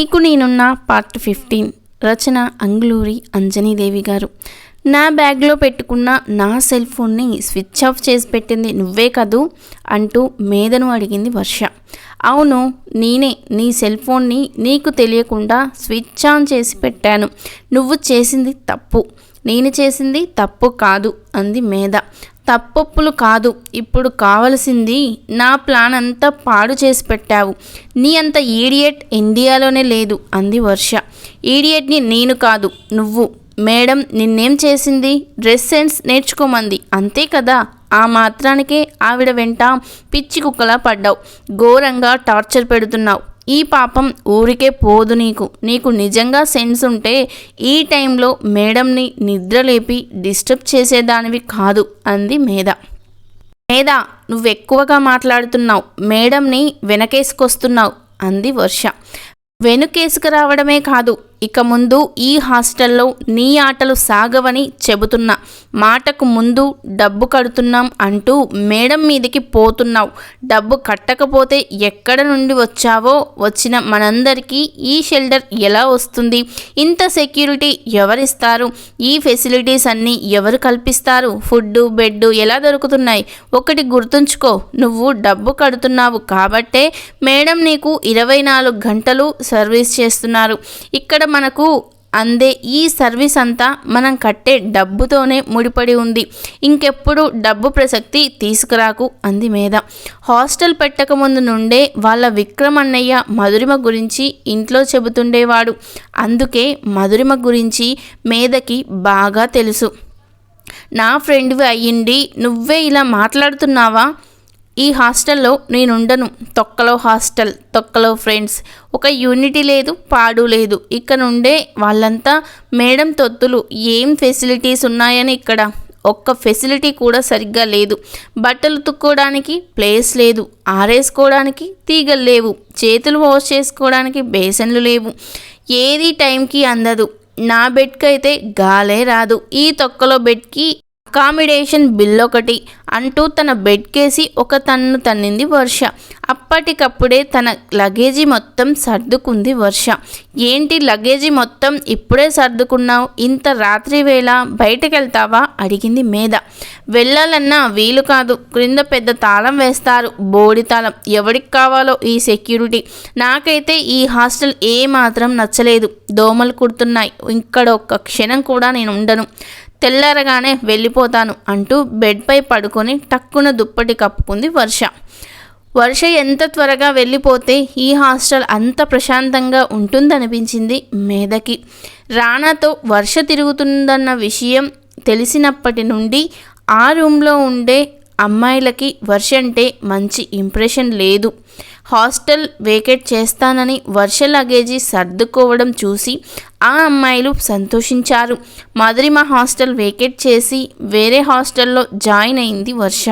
నీకు నేనున్న part fifteen రచన అంగ్లూరి అంజనీదేవి గారు. నా బ్యాగ్లో పెట్టుకున్న నా సెల్ ఫోన్ని స్విచ్ ఆఫ్ చేసి పెట్టింది నువ్వే కదూ? అంటూ మేధను అడిగింది వర్ష. అవును నేనే. నీ సెల్ ఫోన్ని నీకు తెలియకుండా స్విచ్ ఆన్ చేసి పెట్టాను. నువ్వు చేసింది తప్పు. నేను చేసింది తప్పు కాదు అంది మేధ. తప్పొప్పులు కాదు. ఇప్పుడు కావలసింది నా ప్లాన్ అంతా పాడు చేసి పెట్టావు. నీ అంత ఈడియట్ ఇండియాలోనే లేదు అంది వర్ష. ఈడియట్ని నేను కాదు నువ్వు. మేడం నిన్నేం చేసింది? డ్రెస్ సెన్స్ నేర్చుకోమంది. అంతే కదా? ఆ మాత్రానికే ఆవిడ వెంట పిచ్చి కుక్కలా పడ్డావు. ఘోరంగా టార్చర్ పెడుతున్నావు. ఈ పాపం ఊరికే పోదు నీకు. నీకు నిజంగా సెన్స్ ఉంటే ఈ టైంలో మేడంని నిద్రలేపి డిస్టర్బ్ చేసేదానివి కాదు అంది మేధ. మేధ నువ్వెక్కువగా మాట్లాడుతున్నావు. మేడంని వెనకేసుకొస్తున్నావు అంది వర్ష. వెనుకేసుకు రావడమే కాదు ఇక ముందు ఈ హాస్టల్లో నీ ఆటలు సాగవని చెబుతున్నా మాటకు ముందు డబ్బు కడుతున్నాం అంటూ మేడం మీదకి పోతున్నావు. డబ్బు కట్టకపోతే ఎక్కడ నుండి వచ్చావో వచ్చిన మనందరికీ ఈ షెల్టర్ ఎలా వస్తుంది? ఇంత సెక్యూరిటీ ఎవరిస్తారు? ఈ ఫెసిలిటీస్ అన్నీ ఎవరు కల్పిస్తారు? ఫుడ్ బెడ్ ఎలా దొరుకుతున్నాయి? ఒకటి గుర్తుంచుకో నువ్వు డబ్బు కడుతున్నావు కాబట్టే మేడం నీకు ఇరవై నాలుగు గంటలు సర్వీస్ చేస్తున్నారు. ఇక్కడ మనకు అందే ఈ సర్వీస్ అంతా మనం కట్టే డబ్బుతోనే ముడిపడి ఉంది. ఇంకెప్పుడు డబ్బు ప్రసక్తి తీసుకురాకు అంది మీద హాస్టల్ పెట్టక ముందు నుండే వాళ్ళ విక్రమ్ అన్నయ్య మధురిమ గురించి ఇంట్లో చెబుతుండేవాడు. అందుకే మధురిమ గురించి మేధకి బాగా తెలుసు. నా ఫ్రెండ్వి అయ్యింది. నువ్వే ఇలా మాట్లాడుతున్నావా? ఈ హాస్టల్లో నేనుండను. తొక్కలో హాస్టల్ తొక్కలో ఫ్రెండ్స్. ఒక యూనిటీ లేదు పాడు లేదు. ఇక్కడ నుండే వాళ్ళంతా మేడం తొత్తులు. ఏం ఫెసిలిటీస్ ఉన్నాయని ఇక్కడ? ఒక్క ఫెసిలిటీ కూడా సరిగ్గా లేదు. బట్టలు తుక్కోవడానికి ప్లేస్ లేదు. ఆరేసుకోవడానికి తీగలు లేవు. చేతులు వాష్ చేసుకోవడానికి బేసన్లు లేవు. ఏది టైంకి అందదు. నా బెడ్కి అయితే గాలే రాదు. ఈ తొక్కలో బెడ్కి అకామిడేషన్ బిల్ ఒకటి అంటూ తన బెడ్ కేసి ఒక తన్ను తన్నింది వర్ష. అప్పటికప్పుడే తన లగేజీ మొత్తం సర్దుకుంది వర్ష. ఏంటి లగేజీ మొత్తం ఇప్పుడే సర్దుకున్నావు? ఇంత రాత్రి వేళ బయటకెళ్తావా? అడిగింది మేధ. వెళ్ళాలన్నా వీలు కాదు. క్రింద పెద్ద తాళం వేస్తారు. బోడి తాళం. ఎవరికి కావాలో ఈ సెక్యూరిటీ. నాకైతే ఈ హాస్టల్ ఏ మాత్రం నచ్చలేదు. దోమలు కుడుతున్నాయి. ఇక్కడ ఒక్క క్షణం కూడా నేను ఉండను. తెల్లారగానే వెళ్ళిపోతాను అంటూ బెడ్పై పడుకొని టక్కున దుప్పటి కప్పుకుంది వర్ష. వర్ష ఎంత త్వరగా వెళ్ళిపోతే ఈ హాస్టల్ అంత ప్రశాంతంగా ఉంటుందనిపించింది మేధకి. రాణాతో వర్ష తిరుగుతుందన్న విషయం తెలిసినప్పటి నుండి ఆ రూమ్లో ఉండే అమ్మాయిలకి వర్ష అంటే మంచి ఇంప్రెషన్ లేదు. హాస్టల్ వేకెట్ చేస్తానని వర్ష లగేజీ సర్దుకోవడం చూసి ఆ అమ్మాయిలు సంతోషించారు. మధురిమ హాస్టల్ వేకెట్ చేసి వేరే హాస్టల్లో జాయిన్ అయింది వర్ష.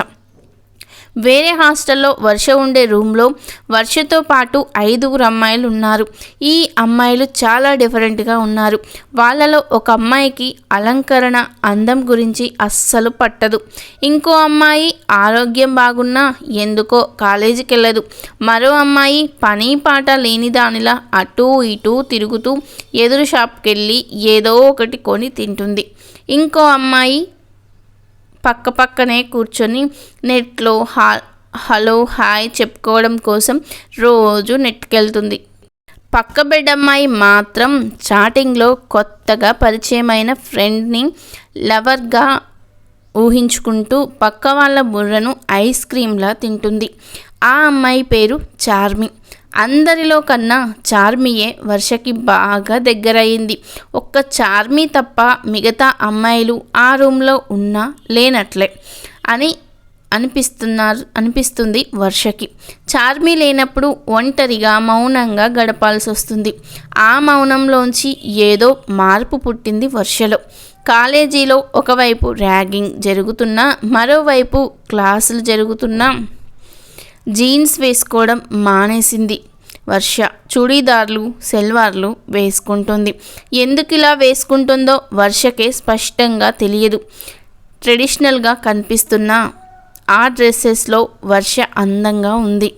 వేరే హాస్టల్లో వర్ష ఉండే రూమ్లో వర్షతో పాటు ఐదుగురు అమ్మాయిలు ఉన్నారు. ఈ అమ్మాయిలు చాలా డిఫరెంట్గా ఉన్నారు. వాళ్ళలో ఒక అమ్మాయికి అలంకరణ అందం గురించి అస్సలు పట్టదు. ఇంకో అమ్మాయి ఆరోగ్యం బాగున్నా ఎందుకో కాలేజీకి వెళ్ళదు మరో అమ్మాయి పని పాట లేని దానిలా అటూ ఇటూ తిరుగుతూ ఎదురు షాప్కి వెళ్ళి ఏదో ఒకటి కొని తింటుంది. ఇంకో అమ్మాయి పక్క పక్కనే కూర్చొని నెట్లో హా హలో హాయ్ చెప్పుకోవడం కోసం రోజు నెట్కెళ్తుంది పక్క బిడ్డమ్మాయి మాత్రం చాటింగ్లో కొత్తగా పరిచయమైన ఫ్రెండ్ని లవర్గా ఊహించుకుంటూ పక్క వాళ్ళ బుర్రను ఐస్ క్రీమ్లా తింటుంది. ఆ అమ్మాయి పేరు చార్మి. అందరిలో కన్నా చార్మియే వర్షకి బాగా దగ్గరయ్యింది. ఒక్క చార్మి తప్ప మిగతా అమ్మాయిలు ఆ రూమ్లో ఉన్నా లేనట్లే అని అనిపిస్తున్నారు అనిపిస్తుంది వర్షకి. చార్మి లేనప్పుడు ఒంటరిగా మౌనంగా గడపాల్సి వస్తుంది ఆ మౌనంలోంచి ఏదో మార్పు పుట్టింది వర్షలో. కాలేజీలో ఒకవైపు ర్యాగింగ్ జరుగుతున్నా మరోవైపు క్లాసులు జరుగుతున్నా జీన్స్ వేసుకోవడం మానేసింది. వర్ష. చుడీదార్లు సెల్వార్లు వేసుకుంటుంది. ఎందుకు ఇలా వేసుకుంటుందో వర్షకే స్పష్టంగా తెలియదు. ట్రెడిషనల్గా కనిపిస్తున్న ఆ డ్రెస్సెస్లో వర్ష అందంగా ఉంది.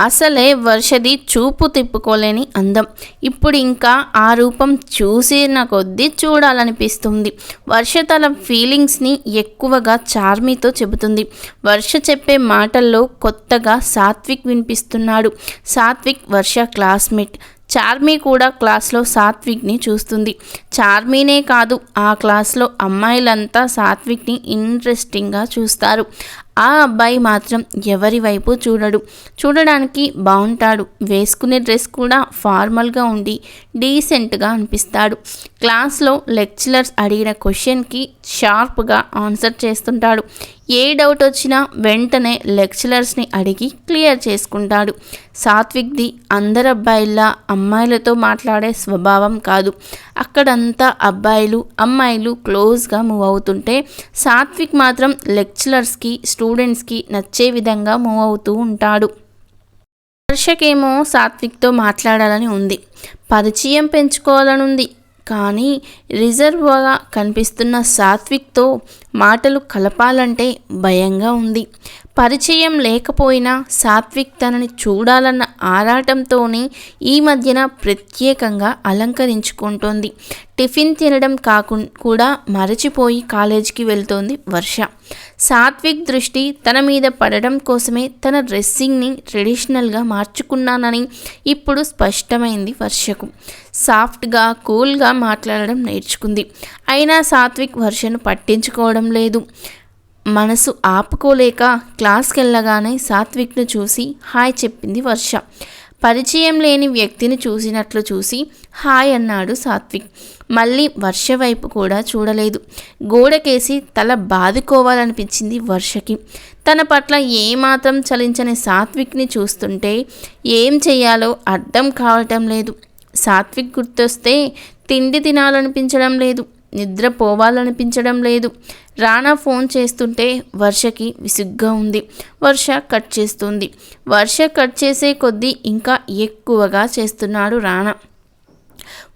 అసలే వర్షది చూపు తిప్పుకోలేని అందం. ఇప్పుడు ఇంకా ఆ రూపం చూసిన కొద్దీ చూడాలనిపిస్తుంది. వర్ష తన ఫీలింగ్స్ని ఎక్కువగా చార్మితో చెబుతుంది. వర్ష చెప్పే మాటల్లో కొత్తగా సాత్విక్ వినిపిస్తున్నాడు. సాత్విక్ వర్ష క్లాస్మేట్. చార్మి కూడా క్లాస్లో సాత్విక్ని చూస్తుంది. చార్మీనే కాదు ఆ క్లాస్లో అమ్మాయిలంతా సాత్విక్ని ఇంట్రెస్టింగ్గా చూస్తారు. ఆ అబ్బాయి మాత్రం ఎవరి వైపు చూడడు. చూడడానికి బాగుంటాడు వేసుకునే డ్రెస్ కూడా ఫార్మల్గా ఉండి డీసెంట్గా అనిపిస్తాడు. క్లాస్లో లెక్చరర్స్ అడిగిన క్వశ్చన్కి షార్ప్గా ఆన్సర్ చేస్తుంటాడు. ఏ డౌట్ వచ్చినా వెంటనే లెక్చరర్స్ని అడిగి క్లియర్ చేసుకుంటాడు. సాత్విక్ది అందరు అబ్బాయిల్లా అమ్మాయిలతో మాట్లాడే స్వభావం కాదు. అక్కడంతా అబ్బాయిలు అమ్మాయిలు క్లోజ్గా మూవ్ అవుతుంటే సాత్విక్ మాత్రం లెక్చరర్స్కి స్టూడెంట్స్కి నచ్చే విధంగా మూవ్ అవుతూ ఉంటాడు. హర్షకేమో సాత్విక్తో మాట్లాడాలని ఉంది. పరిచయం పెంచుకోవాలని ఉంది కానీ రిజర్వ్గా కనిపిస్తున్న సాత్విక్తో మాటలు కలపాలంటే భయంగా ఉంది. పరిచయం లేకపోయినా సాత్విక్ తనని చూడాలన్న ఆరాటంతోనే ఈ మధ్యన ప్రత్యేకంగా అలంకరించుకుంటోంది. టిఫిన్ తినడం కాకుండా కూడా మరచిపోయి కాలేజీకి వెళ్తోంది వర్ష. సాత్విక్ దృష్టి తన మీద పడడం కోసమే తన డ్రెస్సింగ్ని ట్రెడిషనల్గా మార్చుకున్నానని ఇప్పుడు స్పష్టమైంది వర్షకు. సాఫ్ట్గా కూల్గా మాట్లాడడం నేర్చుకుంది. అయినా సాత్విక్ వర్షను పట్టించుకోవడం లేదు. మనసు ఆపుకోలేక క్లాస్కి వెళ్ళగానే సాత్విక్ను చూసి హాయ్ చెప్పింది వర్ష. పరిచయం లేని వ్యక్తిని చూసినట్లు చూసి హాయ్ అన్నాడు సాత్విక్. మళ్ళీ వర్ష వైపు కూడా చూడలేదు. గోడకేసి తల బాదుకోవాలనిపించింది వర్షకి. తన పట్ల ఏమాత్రం చలించని సాత్విక్ని చూస్తుంటే ఏం చేయాలో అర్థం కావటం లేదు. సాత్విక్ గుర్తొస్తే తిండి తినాలనిపించడం లేదు. నిద్రపోవాలనిపించడం లేదు. రానా ఫోన్ చేస్తుంటే వర్షకి విసుగ్గా ఉంది. వర్ష కట్ చేస్తుంది. వర్ష కట్ చేసే కొద్దీ ఇంకా ఎక్కువగా చేస్తున్నాడు రానా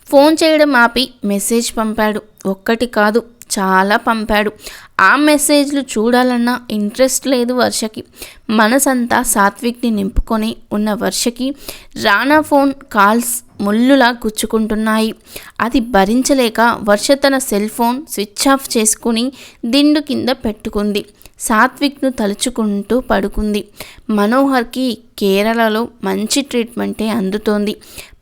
ఫోన్ చేయడం ఆపి మెసేజ్ పంపాడు. ఒక్కటి కాదు చాలా పంపాడు. ఆ మెసేజ్లు చూడాలన్న ఇంట్రెస్ట్ లేదు వర్షకి. మనసంతా సాత్విక్ని నింపుకొని ఉన్న వర్షకి రానా ఫోన్ కాల్స్ ముళ్ళులా గుచ్చుకుంటున్నాయి. అది భరించలేక వర్ష తన సెల్ ఫోన్ స్విచ్ ఆఫ్ చేసుకుని దిండు కింద పెట్టుకుంది. సాత్విక్ను తలుచుకుంటూ పడుకుంది. మనోహర్కి కేరళలో మంచి ట్రీట్మెంటే అందుతోంది.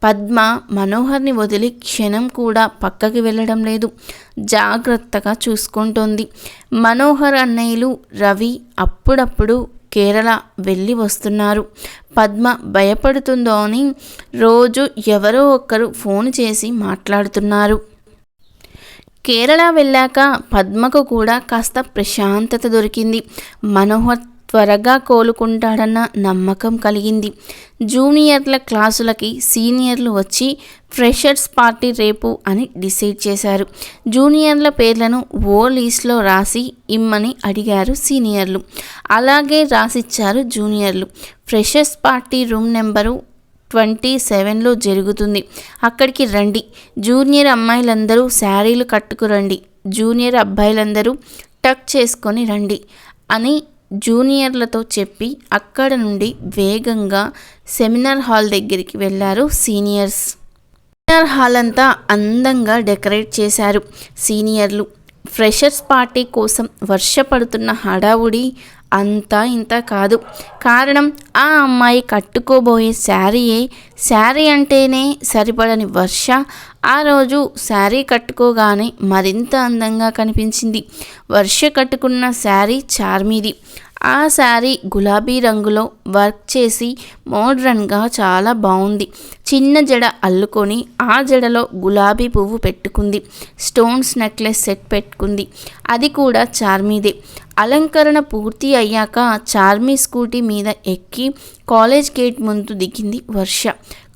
పద్మ మనోహర్ని వదిలి క్షణం కూడా పక్కకి వెళ్ళడం లేదు. జాగ్రత్తగా చూసుకుంటోంది. మనోహర్ అన్నయ్యలు రవి అప్పుడప్పుడు కేరళ వెళ్ళి వస్తున్నారు. పద్మ భయపడుతుందో అని రోజు ఎవరో ఒక్కరు ఫోన్ చేసి మాట్లాడుతున్నారు. కేరళ వెళ్ళాక పద్మకు కూడా కాస్త ప్రశాంతత దొరికింది. మనోహర్ త్వరగా కోలుకుంటాడన్న నమ్మకం కలిగింది. జూనియర్ల క్లాసులకి సీనియర్లు వచ్చి ఫ్రెషర్స్ పార్టీ రేపు అని డిసైడ్ చేశారు. జూనియర్ల పేర్లను ఓ లీస్ట్లో రాసి ఇమ్మని అడిగారు సీనియర్లు. అలాగే రాసిచ్చారు జూనియర్లు. Freshers party room number twenty సెవెన్లో జరుగుతుంది. అక్కడికి రండి. జూనియర్ అమ్మాయిలందరూ శారీలు కట్టుకురండి. జూనియర్ అబ్బాయిలందరూ టక్ చేసుకొని రండి అని జూనియర్లతో చెప్పి అక్కడ నుండి వేగంగా సెమినార్ హాల్ దగ్గరికి వెళ్ళారు సీనియర్స్. సెమినార్ హాల్ అంతా అందంగా డెకరేట్ చేశారు సీనియర్లు. ఫ్రెషర్స్ పార్టీ కోసం వర్ష పడుతున్న హడావుడి అంతా ఇంత కాదు. కారణం ఆ అమ్మాయి కట్టుకోబోయే శారీయే. శారీ అంటేనే సరిపడని వర్ష. ఆ రోజు శారీ కట్టుకోగానే మరింత అందంగా కనిపించింది. వర్ష కట్టుకున్న శారీ చార్మీది. ఆ శారీ గులాబీ రంగులో వర్క్ చేసి మోడ్రన్గా చాలా బాగుంది చిన్న జడ అల్లుకొని ఆ జడలో గులాబీ పువ్వు పెట్టుకుంది. స్టోన్స్ నెక్లెస్ సెట్ పెట్టుకుంది. అది కూడా చార్మీదే. అలంకరణ పూర్తి అయ్యాక చార్మీ స్కూటీ మీద ఎక్కి కాలేజ్ గేట్ ముందు దిగింది వర్ష.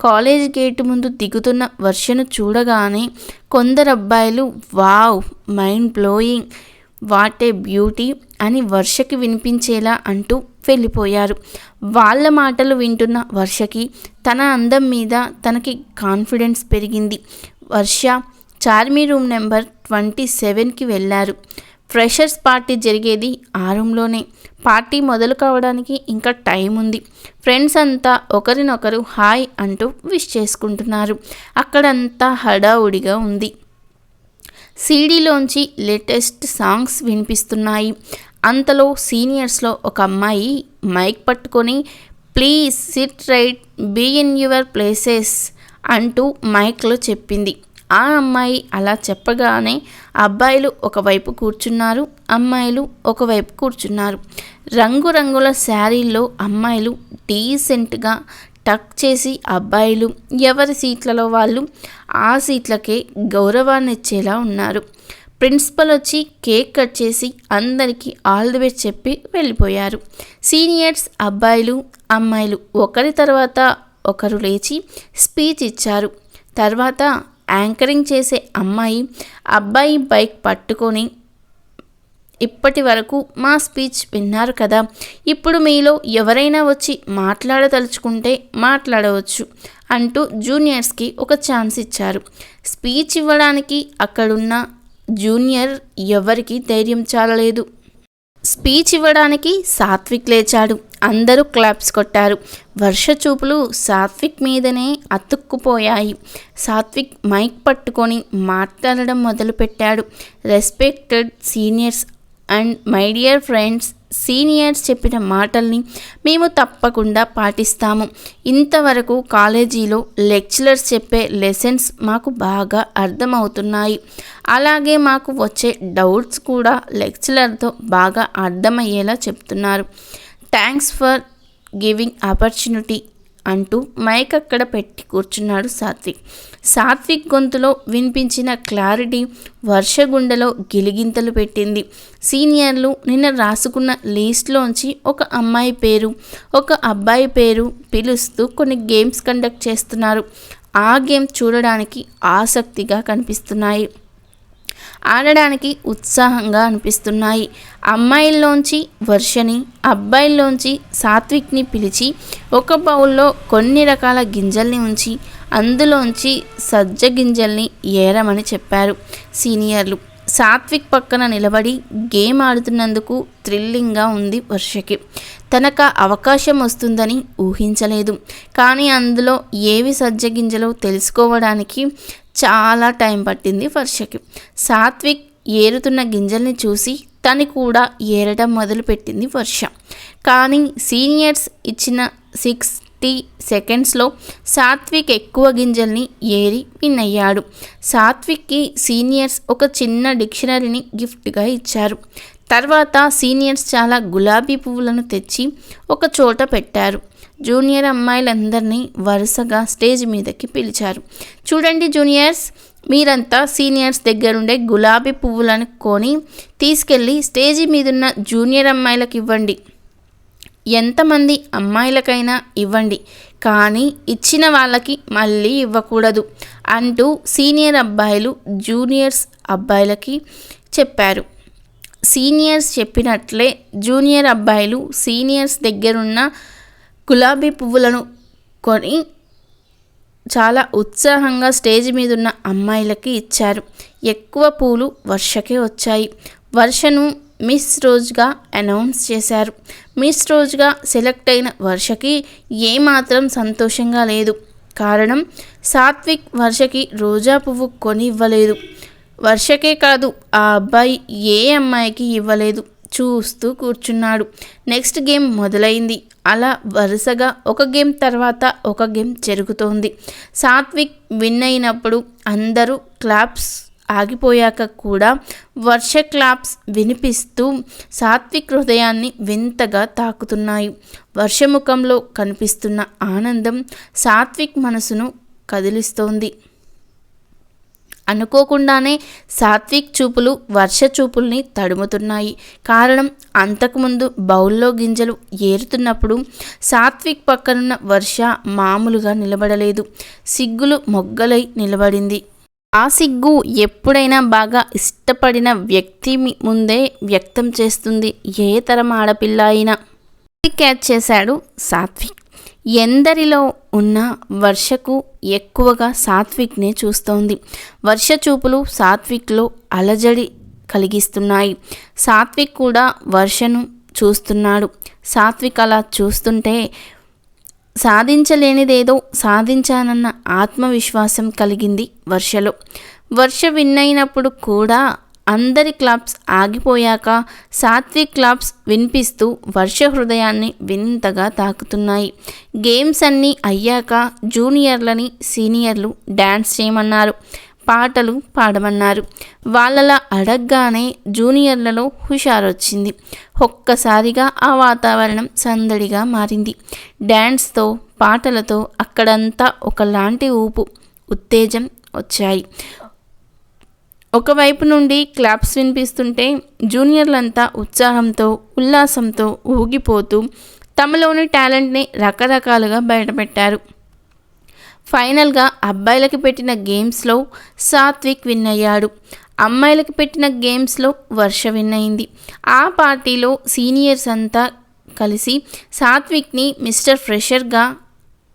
కాలేజ్ గేట్ ముందు దిగుతున్న వర్షను చూడగానే కొందరు అబ్బాయిలు wow mind blowing what a beauty అని వర్షకి వినిపించేలా అంటూ వెళ్ళిపోయారు. వాళ్ళ మాటలు వింటున్న వర్షకి తన అందం మీద తనకి కాన్ఫిడెన్స్ పెరిగింది. Varsha Charmi room number twenty సెవెన్కి వెళ్ళారు. ఫ్రెషర్స్ పార్టీ జరిగేది ఆ రూమ్లోనే. పార్టీ మొదలు కావడానికి ఇంకా టైం ఉంది. ఫ్రెండ్స్ అంతా ఒకరినొకరు హాయ్ అంటూ విష్ చేసుకుంటున్నారు. అక్కడంతా హడావుడిగా ఉంది. సీడీలోంచి లేటెస్ట్ సాంగ్స్ వినిపిస్తున్నాయి. అంతలో సీనియర్స్లో ఒక అమ్మాయి మైక్ పట్టుకొని please sit right be in your places అంటూ మైక్లో చెప్పింది. ఆ అమ్మాయి అలా చెప్పగానే అబ్బాయిలు ఒకవైపు కూర్చున్నారు అమ్మాయిలు ఒకవైపు కూర్చున్నారు. రంగురంగుల శారీల్లో అమ్మాయిలు డీసెంట్గా టక్ చేసి అబ్బాయిలు ఎవరి సీట్లలో వాళ్ళు ఆ సీట్లకే గౌరవాన్ని ఇచ్చేలా ఉన్నారు. ప్రిన్సిపల్ వచ్చి కేక్ కట్ చేసి అందరికీ ఆల్ ది బెస్ట్ చెప్పి వెళ్ళిపోయారు. సీనియర్స్ అబ్బాయిలు అమ్మాయిలు ఒకరి తర్వాత ఒకరు లేచి స్పీచ్ ఇచ్చారు. తర్వాత యాంకరింగ్ చేసే అమ్మాయి అబ్బాయి బైక్ పట్టుకొని ఇప్పటి వరకు మా స్పీచ్ విన్నారు కదా. ఇప్పుడు మీలో ఎవరైనా వచ్చి మాట్లాడదలుచుకుంటే మాట్లాడవచ్చు అంటూ జూనియర్స్కి ఒక ఛాన్స్ ఇచ్చారు. స్పీచ్ ఇవ్వడానికి అక్కడున్న జూనియర్ ఎవరికి ధైర్యం చాలలేదు. స్పీచ్ ఇవ్వడానికి సాత్విక్ లేచాడు. అందరూ క్లాప్స్ కొట్టారు. వర్ష చూపులు సాత్విక్ మీదనే అతుక్కుపోయాయి. సాత్విక్ మైక్ పట్టుకొని మాట్లాడడం మొదలుపెట్టాడు. Respected seniors and my dear friends seniors చెప్పిన మాటల్ని మేము తప్పకుండా పాటిస్తాము. ఇంతవరకు కాలేజీలో లెక్చరర్స్ చెప్పే లెసన్స్ మాకు బాగా అర్థమవుతున్నాయి. అలాగే మాకు వచ్చే డౌట్స్ కూడా లెక్చరర్తో బాగా అర్థమయ్యేలా చెప్తున్నారు. Thanks for giving opportunity. అంటూ మైక్ అక్కడ పెట్టి కూర్చున్నాడు సాత్విక్. సాత్విక్ గొంతులో వినిపించిన క్లారిటీ వర్షగుండెలో గిలిగింతలు పెట్టింది. సీనియర్లు నిన్న రాసుకున్న లీస్ట్లోంచి ఒక అమ్మాయి పేరు ఒక అబ్బాయి పేరు పిలుస్తూ కొన్ని గేమ్స్ కండక్ట్ చేస్తున్నారు. ఆ గేమ్ చూడడానికి ఆసక్తిగా కనిపిస్తున్నాయి. ఆడడానికి ఉత్సాహంగా అనిపిస్తున్నాయి. అమ్మాయిల్లోంచి వర్షని అబ్బాయిల్లోంచి సాత్విక్ని పిలిచి ఒక బౌల్లో కొన్ని రకాల గింజల్ని ఉంచి అందులోంచి సజ్జ గింజల్ని ఏరమని చెప్పారు సీనియర్లు. సాత్విక్ పక్కన నిలబడి గేమ్ ఆడుతున్నందుకు థ్రిల్లింగ్గా ఉంది వర్షకి. తనకు అవకాశం వస్తుందని ఊహించలేదు. కానీ అందులో ఏవి సజ్జగింజలో తెలుసుకోవడానికి చాలా టైం పట్టింది వర్షకి. సాత్విక్ ఏరుతున్న గింజల్ని చూసి తను కూడా ఏరడం మొదలుపెట్టింది వర్ష. కానీ సీనియర్స్ ఇచ్చిన సిక్స్టీ సెకండ్స్లో సాత్విక్ ఎక్కువ గింజల్ని ఏరి విన్ అయ్యాడు. సాత్విక్కి సీనియర్స్ ఒక చిన్న డిక్షనరీని గిఫ్ట్గా ఇచ్చారు. తర్వాత సీనియర్స్ చాలా గులాబీ పువ్వులను తెచ్చి ఒక చోట పెట్టారు. జూనియర్ అమ్మాయిలందరినీ వరుసగా స్టేజ్ మీదకి పిలిచారు. చూడండి జూనియర్స్ మీరంతా సీనియర్స్ దగ్గరుండే గులాబీ పువ్వులను కొని తీసుకెళ్ళి స్టేజీ మీదున్న జూనియర్ అమ్మాయిలకు ఇవ్వండి. ఎంతమంది అమ్మాయిలకైనా ఇవ్వండి. కానీ ఇచ్చిన వాళ్ళకి మళ్ళీ ఇవ్వకూడదు అంటూ సీనియర్ అబ్బాయిలు జూనియర్స్ అబ్బాయిలకి చెప్పారు. సీనియర్స్ చెప్పినట్లే జూనియర్ అబ్బాయిలు సీనియర్స్ దగ్గరున్న గులాబీ పువ్వులను కొని చాలా ఉత్సాహంగా స్టేజ్ మీద ఉన్న అమ్మాయిలకి ఇచ్చారు. ఎక్కువ పూలు వర్షకే వచ్చాయి. వర్షను మిస్ రోజుగా అనౌన్స్ చేశారు. మిస్ రోజుగా సెలెక్ట్ అయిన వర్షకి ఏమాత్రం సంతోషంగా లేదు. కారణం సాత్విక్ వర్షకి రోజా పువ్వు కొని ఇవ్వలేదు. వర్షకే కాదు ఆ అబ్బాయి ఏ అమ్మాయికి ఇవ్వలేదు. చూస్తూ కూర్చున్నాడు. నెక్స్ట్ గేమ్ మొదలైంది. అలా వరుసగా ఒక గేమ్ తర్వాత ఒక గేమ్ జరుగుతోంది. సాత్విక్ విన్ అయినప్పుడు అందరూ క్లాప్స్ ఆగిపోయాక కూడా వర్ష క్లాప్స్ వినిపిస్తూ సాత్విక్ హృదయాన్ని వింతగా తాకుతున్నాయి. వర్షముఖంలో కనిపిస్తున్న ఆనందం సాత్విక్ మనసును కదిలిస్తోంది. అనుకోకుండానే సాత్విక్ చూపులు వర్ష చూపుల్ని తడుముతున్నాయి. కారణం అంతకుముందు బౌల్లో గింజలు ఏరుతున్నప్పుడు సాత్విక్ పక్కనున్న వర్ష మామూలుగా నిలబడలేదు. సిగ్గులు మొగ్గలై నిలబడింది. ఆ సిగ్గు ఎప్పుడైనా బాగా ఇష్టపడిన వ్యక్తి ముందే వ్యక్తం చేస్తుంది. ఏ తరం ఆడపిల్ల అయినా. క్యాచ్ చేశాడు సాత్విక్. ఎందరిలో ఉన్న వర్షకు ఎక్కువగా సాత్విక్నే చూస్తోంది. వర్ష చూపులు సాత్విక్లో అలజడి కలిగిస్తున్నాయి. సాత్విక్ కూడా వర్షను చూస్తున్నాడు. సాత్విక్ అలా చూస్తుంటే సాధించలేనిదేదో సాధించానన్న ఆత్మవిశ్వాసం కలిగింది వర్షలో. వర్ష విన్ అయినప్పుడు కూడా అందరి క్లాప్స్ ఆగిపోయాక సాత్విక్ క్లాప్స్ వినిపిస్తూ వర్ష హృదయాన్ని వింతగా తాకుతున్నాయి. గేమ్స్ అన్నీ అయ్యాక జూనియర్లని సీనియర్లు డ్యాన్స్ చేయమన్నారు. పాటలు పాడమన్నారు. వాళ్ళలా అడగగానే జూనియర్లలో హుషారొచ్చింది. ఒక్కసారిగా ఆ వాతావరణం సందడిగా మారింది. డ్యాన్స్తో పాటలతో అక్కడంతా ఒకలాంటి ఊపు ఉత్తేజం వచ్చాయి. ఒకవైపు నుండి క్లాప్స్ వినిపిస్తుంటే జూనియర్లంతా ఉత్సాహంతో ఉల్లాసంతో ఊగిపోతూ తమలోని టాలెంట్ని రకరకాలుగా బయటపెట్టారు. ఫైనల్గా అబ్బాయిలకి పెట్టిన గేమ్స్లో సాత్విక్ విన్ అయ్యాడు అమ్మాయిలకి పెట్టిన గేమ్స్లో వర్ష విన్ అయింది ఆ పార్టీలో సీనియర్స్ అంతా కలిసి సాత్విక్ని మిస్టర్ ఫ్రెషర్గా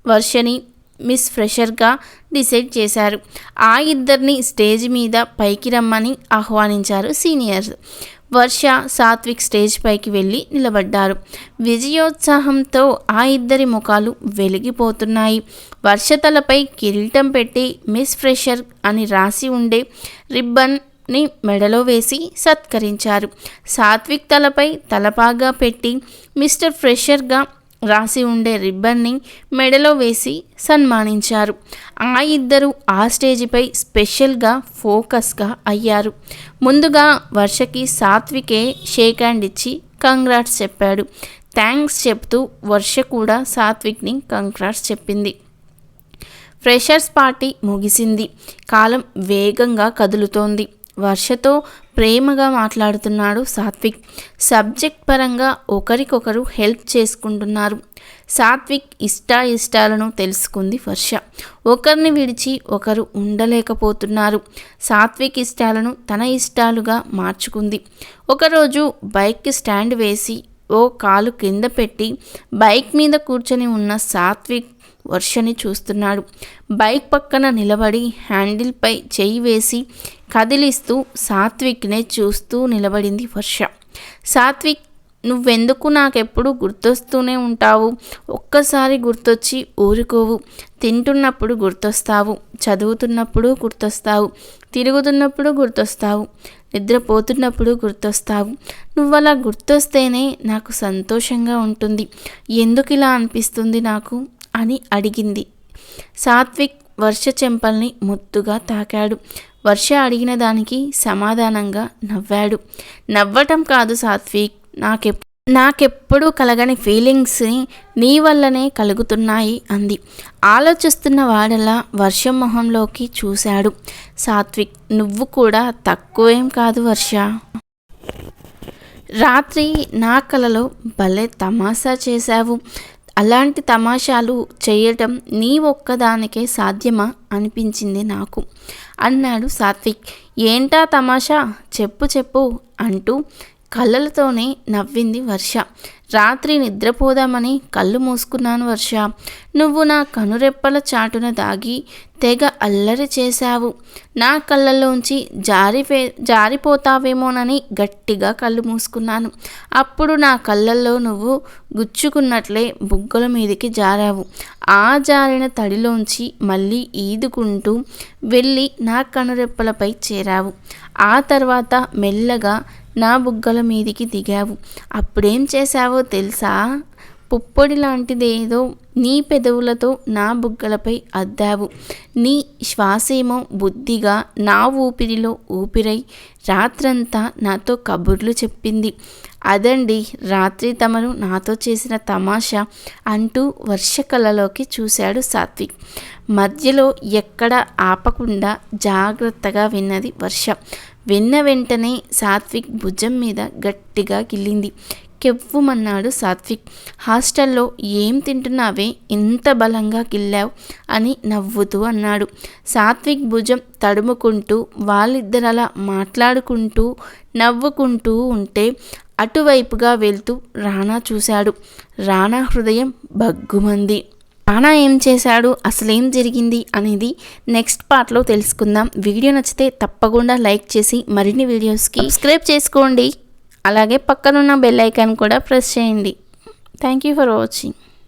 వర్షని మిస్ ఫ్రెషర్గా డిసైడ్ చేశారు. ఆ ఇద్దరిని స్టేజ్ మీద పైకి రమ్మని ఆహ్వానించారు సీనియర్స్. వర్ష సాత్విక్ స్టేజ్ పైకి వెళ్ళి నిలబడ్డారు. విజయోత్సాహంతో ఆ ఇద్దరి ముఖాలు వెలిగిపోతున్నాయి. వర్ష తలపై కిరీటం పెట్టి మిస్ ఫ్రెషర్ అని రాసి ఉండే రిబ్బన్ని మెడలో వేసి సత్కరించారు. సాత్విక్ తలపై తలపాగా పెట్టి మిస్టర్ ఫ్రెషర్గా రాసి ఉండే రిబ్బన్ని మెడలో వేసి సన్మానించారు. ఆ ఇద్దరు ఆ స్టేజిపై స్పెషల్గా ఫోకస్గా అయ్యారు. ముందుగా వర్షకి సాత్వికే షేక్ హ్యాండ్ ఇచ్చి కంగ్రాట్స్ చెప్పాడు. థ్యాంక్స్ చెప్తూ వర్ష కూడా సాత్విక్ని కంగ్రాట్స్ చెప్పింది. ఫ్రెషర్స్ పార్టీ ముగిసింది. కాలం వేగంగా కదులుతోంది. వర్షతో ప్రేమగా మాట్లాడుతున్నాడు సాత్విక్. సబ్జెక్ట్ పరంగా ఒకరికొకరు హెల్ప్ చేసుకుంటున్నారు. సాత్విక్ ఇష్ట ఇష్టాలను తెలుసుకుంది వర్ష. ఒకరిని విడిచి ఒకరు ఉండలేకపోతున్నారు. సాత్విక్ ఇష్టాలను తన ఇష్టాలుగా మార్చుకుంది. ఒకరోజు బైక్కి స్టాండ్ వేసి ఓ కాలు కింద పెట్టి బైక్ మీద కూర్చొని ఉన్న సాత్విక్ వర్షని చూస్తున్నాడు. బైక్ పక్కన నిలబడి హ్యాండిల్పై చేయి వేసి కదిలిస్తూ సాత్విక్నే చూస్తూ నిలబడింది వర్ష. సాత్విక్ నువ్వెందుకు నాకెప్పుడు గుర్తొస్తూనే ఉంటావు? ఒక్కసారి గుర్తొచ్చి ఊరుకోవు. తింటున్నప్పుడు గుర్తొస్తావు. చదువుతున్నప్పుడు గుర్తొస్తావు. తిరుగుతున్నప్పుడు గుర్తొస్తావు. నిద్రపోతున్నప్పుడు గుర్తొస్తావు. నువ్వలా గుర్తొస్తేనే నాకు సంతోషంగా ఉంటుంది. ఎందుకు ఇలా అనిపిస్తుంది నాకు? అని అడిగింది. సాత్విక్ వర్ష చెంపల్ని ముద్దుగా తాకాడు. వర్ష అడిగిన దానికి సమాధానంగా నవ్వాడు. నవ్వటం కాదు సాత్విక్ నాకెప్ నాకెప్పుడూ కలగని ఫీలింగ్స్ని నీ వల్లనే కలుగుతున్నాయి అంది. ఆలోచిస్తున్న వాడలా వర్షం మొహంలోకి చూశాడు. సాత్విక్ నువ్వు కూడా తక్కువేం కాదు వర్ష. రాత్రి నా కలలో భలే తమాషా చేశావు. అలాంటి తమాషాలు చేయటం నీ ఒక్కదానికే సాధ్యమా? అనిపించింది నాకు. అన్నాడు సాత్విక్. ఏంటా తమాషా? చెప్పు చెప్పు అంటూ కళ్ళలతోనే నవ్వింది వర్ష. రాత్రి నిద్రపోదామని కళ్ళు మూసుకున్నాను వర్ష. నువ్వు నా కనురెప్పల చాటున దాగి తెగ అల్లరి చేశావు. నా కళ్ళల్లోంచి జారిపే జారిపోతావేమోనని గట్టిగా కళ్ళు మూసుకున్నాను. అప్పుడు నా కళ్ళల్లో నువ్వు గుచ్చుకున్నట్లే బుగ్గల మీదకి జారావు. ఆ జారిన తడిలోంచి మళ్ళీ ఈదుకుంటూ వెళ్ళి నా కనురెప్పలపై చేరావు. ఆ తర్వాత మెల్లగా నా బుగ్గల మీదికి దిగావు. అప్పుడేం చేశావో తెలుసా? పుప్పొడి లాంటిదేదో నీ పెదవులతో నా బుగ్గలపై అద్దావు. నీ శ్వాసేమో బుద్ధిగా నా ఊపిరిలో ఊపిరై రాత్రంతా నాతో కబుర్లు చెప్పింది. అదండి రాత్రి తమరు నాతో చేసిన తమాషా అంటూ వర్షకళలోకి చూశాడు సాత్విక్. మధ్యలో ఎక్కడ ఆపకుండా జాగ్రత్తగా విన్నది వర్ష. విన్న వెంటనే సాత్విక్ భుజం మీద గట్టిగా గిల్లింది. కెవ్వుమన్నాడు సాత్విక్. హాస్టల్లో ఏం తింటున్నావే? ఇంత బలంగా గిల్లావు అని నవ్వుతూ అన్నాడు. సాత్విక్ భుజం తడుముకుంటూ వాళ్ళిద్దరలా మాట్లాడుకుంటూ నవ్వుకుంటూ ఉంటే అటువైపుగా వెళ్తూ రానా చూశాడు. రాణా హృదయం బగ్గుమంది రాణా ఏం చేశాడు? అసలేం జరిగింది? అనేది నెక్స్ట్ పార్ట్లో తెలుసుకుందాం. వీడియో నచ్చితే తప్పకుండా లైక్ చేసి మరిన్ని వీడియోస్కి సబ్స్క్రైబ్ చేసుకోండి. అలాగే పక్కనున్న బెల్ ఐకాన్ కూడా ప్రెస్ చేయండి. Thank you for watching